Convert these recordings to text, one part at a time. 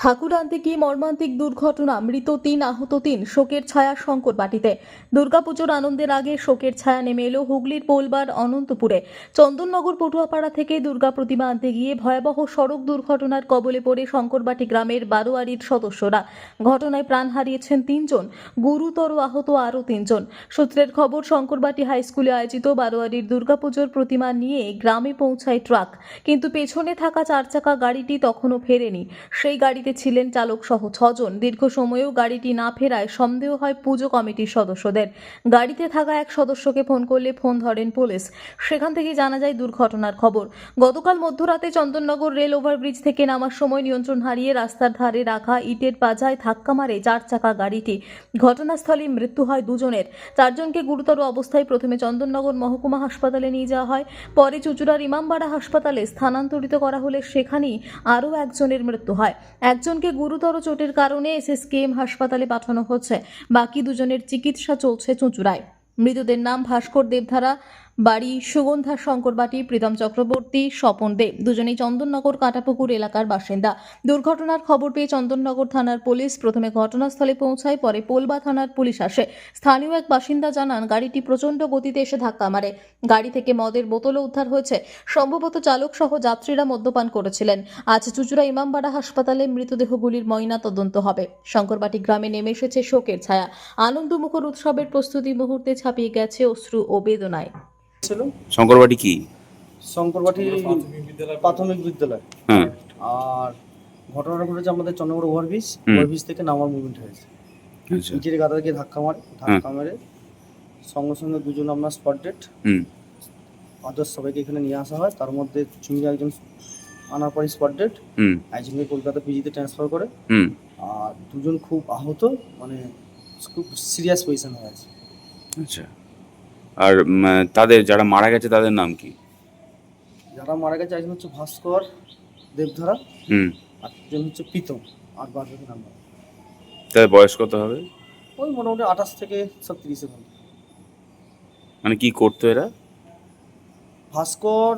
ঠাকুর আনতে গিয়ে মর্মান্তিক দুর্ঘটনা, মৃত তিন, আহত তিন, শোকের ছায়া শঙ্কর বাটিতে। দুর্গাপুজোর আনন্দের আগে শোকের ছায়া নেমে এলো হুগলির পোলবার অনন্তপুরে। চন্দননগর পটুয়াপাড়া থেকে দুর্গা প্রতিমা আনতে গিয়ে ভয়াবহ সড়ক দুর্ঘটনার কবলে পড়ে শঙ্করবাটি গ্রামের বারোয়ারির সদস্যরা। ঘটনায় প্রাণ হারিয়েছেন তিনজন, গুরুতর আহত আরও তিনজন। সূত্রের খবর, শঙ্করবাটি হাইস্কুলে আয়োজিত বারোয়ারির দুর্গাপুজোর প্রতিমা নিয়ে গ্রামে পৌঁছায় ট্রাক। কিন্তু পেছনে থাকা চার চাকা গাড়িটি তখনও ফেরেনি। সেই গাড়িতে ছিলেন চালক সহ ছজন। দীর্ঘ সময়েও গাড়িটি না ফেরায় সন্দেহ হয় পুজো কমিটির সদস্যদের। গাড়িতে থাকা এক সদস্যকে ফোন করলে ফোন ধরেন পুলিশ। সেখান থেকে জানা যায় দুর্ঘটনার খবর। গতকাল মধ্যরাতে চন্দননগর রেল ওভারব্রিজ থেকে নামার সময় নিয়ন্ত্রণ হারিয়ে রাস্তার ধারে রাখা ইটের পাজায় ধাক্কা মারে চার চাকা গাড়িটি। ঘটনাস্থলে মৃত্যু হয় দুজনের। চারজনকে গুরুতর অবস্থায় প্রথমে চন্দননগর মহকুমা হাসপাতালে নিয়ে যাওয়া হয়, পরে চুচুড়ার ইমামবাড়া হাসপাতালে স্থানান্তরিত করা হলে সেখানেই আরও একজনের মৃত্যু হয়। একজনকে গুরুতর চোটের কারণে এসএসকেএম হাসপাতালে পাঠানো হচ্ছে। বাকি দুজনের চিকিৎসা চলছে চুঁচুড়ায়। মৃতদের নাম ভাস্কর দেবধারা বাড়ি সুগন্ধা শঙ্করবাটি প্রীতম চক্রবর্তী, স্বপন দেব দুজনেই চন্দননগর, কাটাপুকুর এলাকার বাসিন্দা। দুর্ঘটনার খবর পেয়ে চন্দননগর থানার পুলিশ প্রথমে ঘটনাস্থলে পৌঁছায়, পরে পোলবা থানার পুলিশ আসে। স্থানীয় এক বাসিন্দা জানান, গাড়িটি প্রচণ্ড গতিতে এসে ধাক্কা মারে। গাড়ি থেকে মদের বোতলও উদ্ধার হয়েছে। সম্ভবত চালক সহ যাত্রীরা মদ্যপান করেছিলেন। আজ চুচুড়া ইমামবাড়া হাসপাতালে মৃতদেহগুলির ময়না তদন্ত হবে। শঙ্করবাটি গ্রামে নেমে এসেছে শোকের ছায়া। আনন্দমুখর উৎসবের প্রস্তুতি মুহূর্তে ছাপিয়ে গেছে অশ্রু ও বেদনায়। ছিল। শঙ্করবাড়ি কি? শঙ্করবাটি প্রাথমিক বিদ্যালয়। হ্যাঁ। আর ঘটনাটা ঘটেছে আমাদের চন্দ্রগড় ওভারব্রিজ। ওভারব্রিজ থেকে নামার মুভমেন্ট হয়েছে। আচ্ছা। ইটের গাদা গিয়ে ধাক্কা মারে ধাক্কা মেরে সঙ্গে সঙ্গে দুজন আমরা স্পট ডেট হুম। আদার্স সবাইকে এখানে নিয়ে আসা হয়। তার মধ্যে চুঙ্গি একজন আনার পরে স্পট ডেট হুম। একজনকে কলকাতা পিজিতে ট্রান্সফার করে। আর দুজন খুব আহত মানে খুব সিরিয়াস পজিশন হয়ে আছে আচ্ছা। আর তাদের যারা মারা গেছে তাদের নাম কি? যারা মারা গেছে একজন হচ্ছে ভাস্কর দেবধারা হুম। আর একজন হচ্ছে প্রীতম আর বাদ বাকি নাম্বার তাদের বয়স কত হবে? ওই মোটামুটি আঠাশ থেকে সব তিরিশের মধ্যে মানে কি করতো এরা? ভাস্কর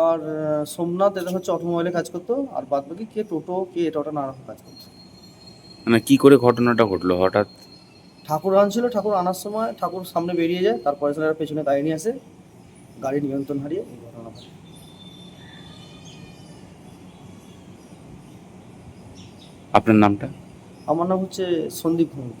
আর সোমনাথ এরা হচ্ছে অটোমোবাইলে কাজ করতো আর বাদ বাকি কে টোটো কে এটা ওটা নানা কাজ করতো। মানে কি করে ঘটনাটা ঘটলো? হঠাৎ ঠাকুর আনছিল ঠাকুর আনার সময় ঠাকুর সামনে বেরিয়ে যায় তারপরে ছেলেরা পেছনে গাড়ি নিয়ে আসে গাড়ি নিয়ন্ত্রণ হারিয়ে এই ঘটনা ঘটে। আপনার নামটা আমার নাম হচ্ছে সন্দীপ ভৌমিক